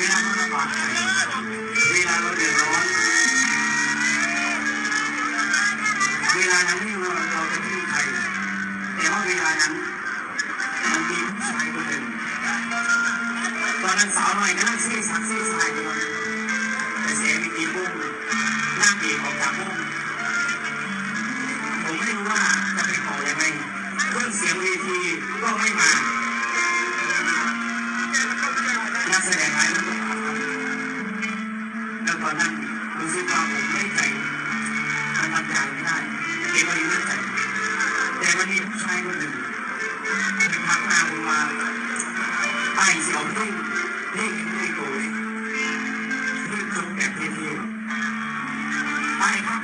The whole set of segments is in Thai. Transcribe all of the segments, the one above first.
ากใจเวลาเราเดือดร้อนเวลานั้นที่เราเราจะไม่มีใครแต่ว่าเวลานั้นมันมีผู้ชายคนหนึ่งตอนนั้นสาวหน่อยนั่งซีซักซีสายอยู่แต่เสียงมีตีปุ้งหนั่งเอกออกจากมุ้งผมไม่รู้ว่าจะไปขอยังไงเครื่องเสียงเวทีก็ไม่มา มันมีผู้ชายคนหนึ่งที่ทักมาผมมาไอ้เสียวเพ่งเพ่งเพ่โกยเพ่จบแบบเท่ๆไปครับ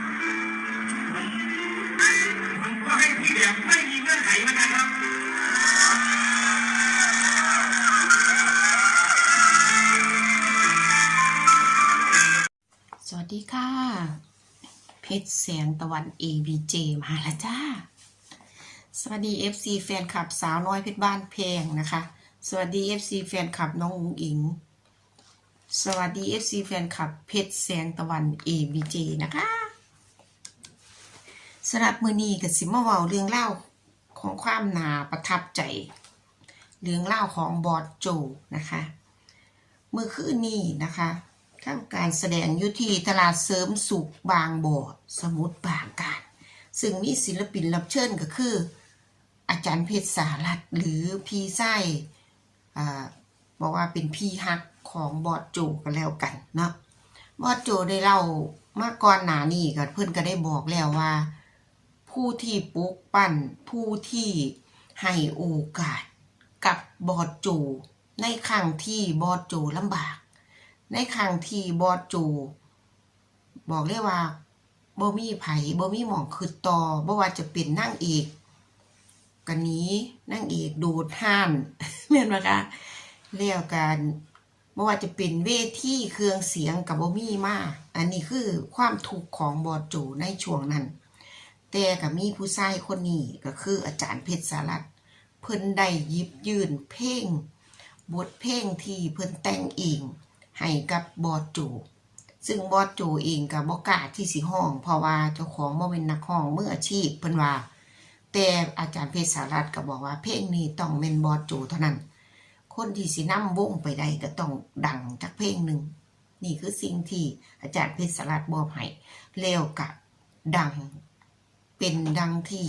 ผมผมก็ให้พี่แบบไม่มีเงื่อนไขเหมือนกันครับสวัสดีค่ะ เพชรแสงตะวัน ABJ มาแล้วจ้า สวัสดี FC แฟนคลับสาวน้อยเพชรบ้านเพลงนะคะ สวัสดี FC แฟนคลับน้องอุ๋งอิง สวัสดี FC แฟนคลับเพชรแสงตะวัน ABJ นะคะสำหรับมือนีกับสิมาเวาเรื่องเล่าของความนาประทับใจ เรื่องเล่าของบอสโจนะคะ เมื่อคืนนี้นะคะทำการแสดงยู่ที่ตลาดเสริมสุขบางบ่อสมุทรปราการ ซึ่งมีศิลปินรับเชิญก็คือ อาจารย์เพชรสารัตหรือพี่ไส้บอกว่าเป็นพี่ฮักของบอดโจกันแล้วกันเนาะบอดโจได้เล่ามาก่อนหนานี่ก็เพื่อนก็ได้บอกแล้วว่า ผู้ที่ปลุกปั้นผู้ที่ให้โอกาสกับบอดโจในครั้งที่บอดโจลำบาก ในครั้งที่บอดโจ บอกเลยว่าบ่มีไผ่บ่มีหมองคือต่อบ่ว่าจะเป็นนั่งเอก กันนี้นั่งเอกโดดห้านแม่นบ่คะแล้วกันบ่ว่าจะเป็นเวทีเครื่องเสียงกับบ่มีมาอันนี้คือความทุกของบอดโจในช่วงนั้น แต่ก็มีผู้ชายคนนี้ก็คืออาจารย์เพชรสารัตเพิ่นได้ยิบยืนเพลงบทเพลงที่เพิ่นแต่งเองให้กับบอสโจซึ่งบอสโจเองก็บ่กล้าที่สิห้อง เพราะว่าเจ้าของบ่เป็นนักร้องมืออาชีพเพิ่นว่า แต่อาจารย์เพชรสารัตน์ก็บอกว่าเพลงนี้ต้องเป็นบอโจเท่านั้น คนที่สินำวงไปได้ก็ต้องดังจากเพลงหนึ่งนี่คือสิ่งที่อาจารย์เพชรสารัตน์บอกให้แล้วก็ดังเป็นดังที่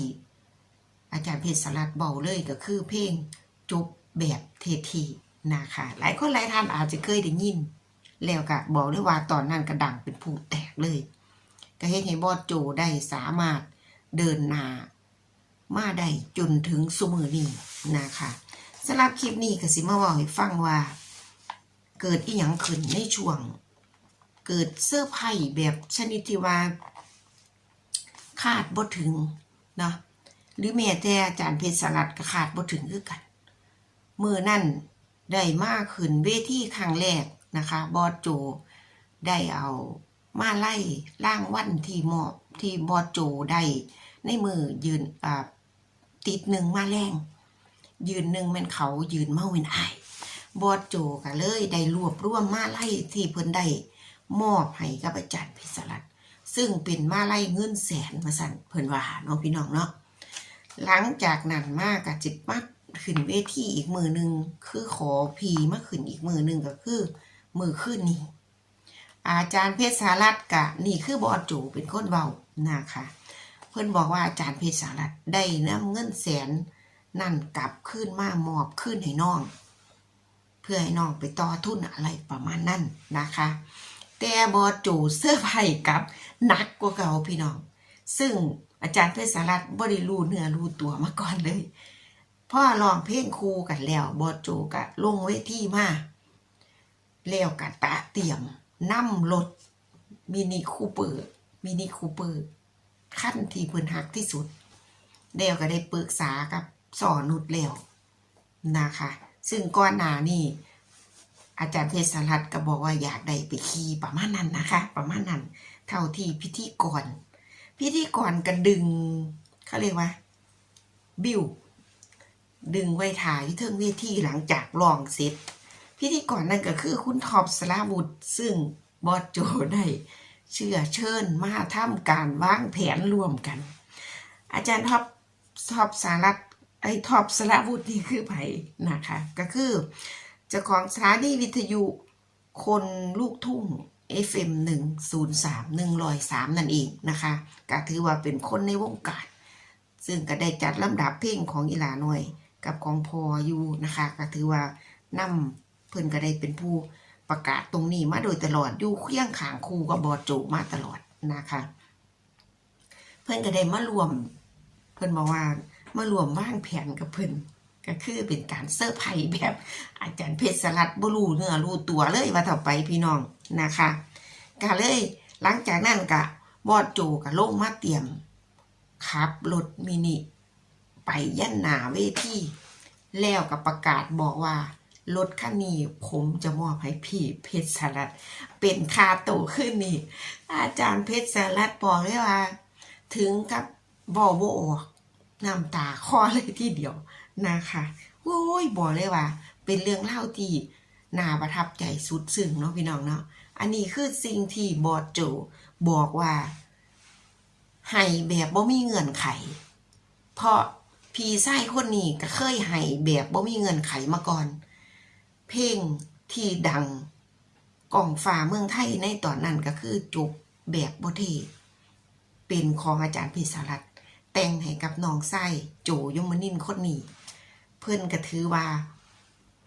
อาจารย์เพชรสารัตน์เบาเลยก็คือเพลงจบแบบเท่ๆนะคะหลายคนหลายท่านอาจจะเคยได้ยิน แล้วก็บอกเลยว่าตอนนั้นก็ดังเป็นผู้แตกเลย ก็เฮ็ดให้บอสโจได้สามารถเดินหน้า มาได้จนถึงสุมือนี้นะคะสำหรับคลิปนี้ก็สิมาบอกให้ฟังว่า เกิดอีหยังขึ้นในช่วง เกิดเสื้อไผ่แบบชนิดที่ว่าคาดบ่ถึงเนาะหรือแม้แต่อาจารย์เพชรสลัดก็คาดบ่ถึงคือกันมือนั่นได้มากขึ้นเวทีครั้งแรกนะคะบอสโจได้เอามาไล่ล่างวันที่มอบที่บอสโจได้ในมือยืนอ่า ติดหนึ่งมาแรง ยืนหนึ่งแมันเขายืนเมาเวนไอบอสโจก็เลยได้รวบรวมมาไล่ที่เพิ่นได้มอบให้กับอาจารย์เพชรสลัดซึ่งเป็นมาไล่เงินแสนมาสั่นเพิ่นว่าน้องพี่น้องเนาะหลังจากนั้นมากกับจิตมัดขึ้นเวทีอีกมือหนึ่งคือขอพีมาขึ้นอีกมือหนึ่งก็คือ มือขึ้นนี่อาจารย์เพชรสารัตกะนี่คือบอดจูเป็นคนเบานะคะ เพื่อนบอกว่าอาจารย์เพชรสารัตได้นำเงินแสนนั่นกลับขึ้นมามอบขึ้นให้น้อง เพื่อให้น้องไปต่อทุนอะไรประมาณนั้นนะคะ แต่บอจูเสื้อไผ่กับหนักกว่าเก่าพี่น้อง ซึ่งอาจารย์เพชรสารัตบ่ได้รู้เนื้อรู้ตัวมาก่อนเลยพ่อลองเพลงครูกันแล้วบอโจกะลงเวทีมาแล้วกะตะเตรียมนำรถมินิคูเปอร์มินิคูเปอร์ ขั้นที่เพิ่นหักที่สุดแล้วก็ได้ปรึกษากับสอนุดแล้วนะคะ ซึ่งก่อนหน้านี่อาจารย์เพชรสารัตน์ก็บอกว่าอยากได้ไปขี่ประมาณนั้นนะคะ ประมาณนั้น เท่าที่พิธีกร พิธีกรก็ดึงเขาเรียกว่า บิวดึงไว้ถ่ายที่เทิงเวทีหลังจากลองเสร็จพิธีกรนั่นก็คือคุณทอปสลาวุธซึ่งบอสโจได้ เชื่อเชิญมาทำการวางแผนร่วมกัน อาจารย์ท็อปท็อปสารัตไอ้ท็อปสลาวุธนี่คือไผนะคะ ก็คือเจ้าของสถานีวิทยุคนลูกทุ่ง FM 103 103 นั่นเองนะคะก็ถือว่าเป็นคนในวงการ ซึ่งก็ได้จัดลำดับเพลงของอีหลาหน่อยกับของพออยู่นะคะ ก็ถือว่านำเพิ่นก็ได้เป็นผู้ ประกาศตรงนี้มาโดยตลอดอยู่เคียงขางครูกับบอโจมาตลอดนะคะ เพิ่อนก็ได้มารวม เพิ่อนบอกว่ามารวมวางแผนกับเพิ่อนก็คือเป็นการเซอร์ไพรส์แบบ อาจารย์เพชรสลัดบ่รู้เนื้อรู้ตัวเลยว่าต่อไปพี่น้องนะคะก็เลยหลังจากนั้นก็บอดโจก็ลงมาเตรียมขับรถมินิ ไปยันหนาเวทีแล้วก็ประกาศบอกว่า รถคันนี้ผมจะมอบให้พี่เพชรสลัดเป็นคาโตขึ้นนี่ อาจารย์เพชรสลัดบอกเลยว่า ถึงกับบอโบออกน้ำตาคอเลยทีเดียวนะคะโอ้ยบอกเลยว่า เป็นเรื่องเล่าที่น่าประทับใจสุดซึ้งเนาะพี่น้องเนาะอันนี้คือสิ่งที่บอสโจบอกว่าให้แบบบ่มีเงื่อนไข เพราะพี่ชายคนนี้ก็เคยให้แบบบ่มีเงื่อนไขมาก่อน เพลงที่ดังกล่องฟ้าเมืองไทยในตอนนั้นก็คือจบแบบบ่เทเป็นของอาจารย์พิสารัตแต่งให้กับน้องไส้โจยมนินคนนี้เพื่อนก็ถือว่า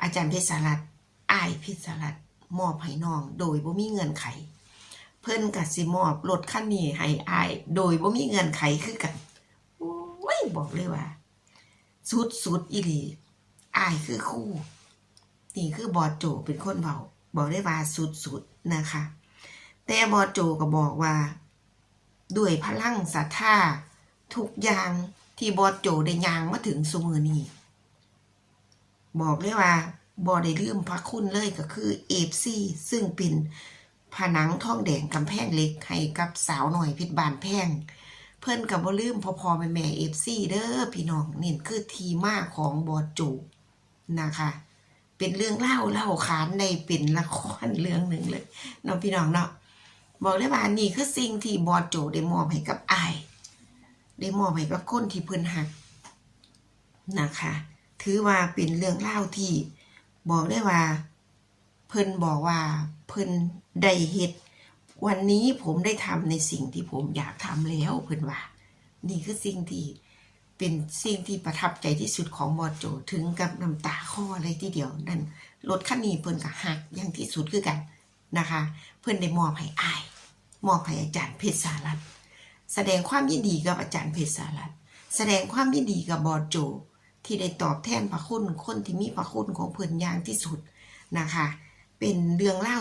อาจารย์พิสารัตอ้ายพิสารัตมอบให้น้องโดยบ่มีเงื่อนไข เพิ่อนก็สิมอบรถคันนี้ให้อ้าย โดยบ่มีเงื่อนไขคือกันโอ้ยบอกเลยว่าสุดสุดอีหลีอายคือคู่ นี่คือบอดโจเป็นคนเบาบอกได้ว่าสุดสุดนะคะ แต่บอดโจก็บอกว่า ด้วยพลังศรัทธาทุกอย่างที่บอดโจได้ยางมาถึงสมือนี้บอกเลยว่าบอได้ลืมพระคุณเลยก็คือเอฟซีซึ่งเป็นผนังทองแดงกำแพงเล็กให้กับสาวหน่อยพชรบานแพง เพื่อนกับบ่ลืมพอพอแม่แม่เอฟซีเด้อพี่น้องนี่คือทีมาของบอดโจนะคะ เป็นเรื่องเล่าเล่าขานในเป็นละครเรื่องหนึ่งเลยเนาะพี่น้องเนาะบอกเลยว่านี่คือสิ่งที่บอโจได้มอบให้กับไอได้มอบให้กับคนที่เพิ่นหักนะคะ ถือว่าเป็นเรื่องเล่าที่ บอกได้ว่า เพิ่นบอกว่าเพิ่นได้เฮ็ดวันนี้ผมได้ทำในสิ่งที่ผมอยากทำแล้วเพื่อนว่า นี่คือสิ่งที่ เป็นสิ่งที่ประทับใจที่สุดของบอโจถึงกับน้ำตาคลอเลยทีเดียวนั่นรถคันนี้เพิ่นก็หักอย่างที่สุดคือกันนะคะ เพิ่นได้มอบให้อาย มอบให้อาจารย์เพชรสารัตนแสดงความยินดีกับอาจารย์เพชรสารัตนแสดงความยินดีกับบอโจ ที่ได้ตอบแทนพระคุณคนที่มีพระคุณของเพิ่นอย่างที่สุดนะคะ เป็นเรื่องเล่า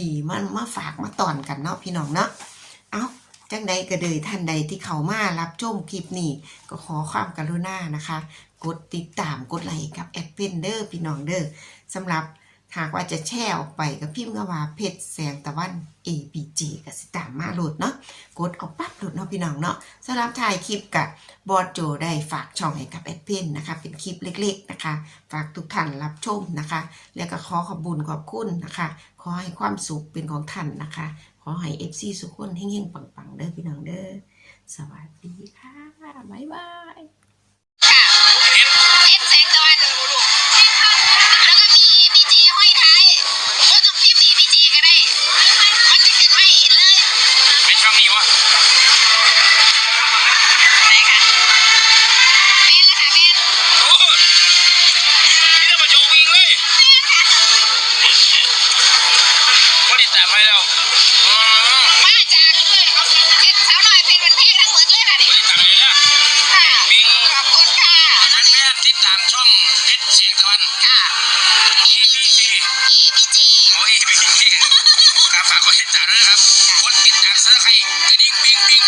ดีๆมันมาฝากมาตอนกันเนาะพี่น้องเนาะเอา จังใดก็เดยท่านใดที่เขามารับชมคลิปนี้ ก็ขอความกรุณานะคะ กดติดตามกดไลค์กับแอดเพนเดอร์พี่น้องเด้อสำหรับหากว่าจะแชร์ออกไปกับพิมพ์กว่าเพชรแสงตะวัน ABG กับสิตามมาโหลดเนาะกดเอาปั๊บโหลดเนาะพี่น้องเนาะสำหรับถ่ายคลิปกับบอสโจได้ฝากช่องให้กับแอดเพนนะคะ เป็นคลิปเล็ก ๆนะคะ ฝากทุกท่านรับชมนะคะ แล้วก็ขอขอบุญขอบคุณนะคะ ขอให้ความสุขเป็นของท่านนะคะ ขอให้เอฟซีสุขคนเฮงๆปังๆเด้อพี่น้องเด้อสวัสดีค่ะ บ๊ายบาย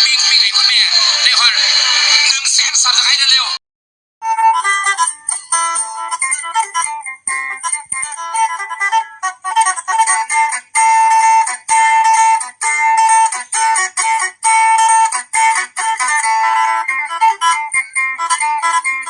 ปิ๊งปิ๊งปิ๊งปิ๊งให้คุณแม่ได้ฮอดหนึ่งแสนซับสไครต์เร็ว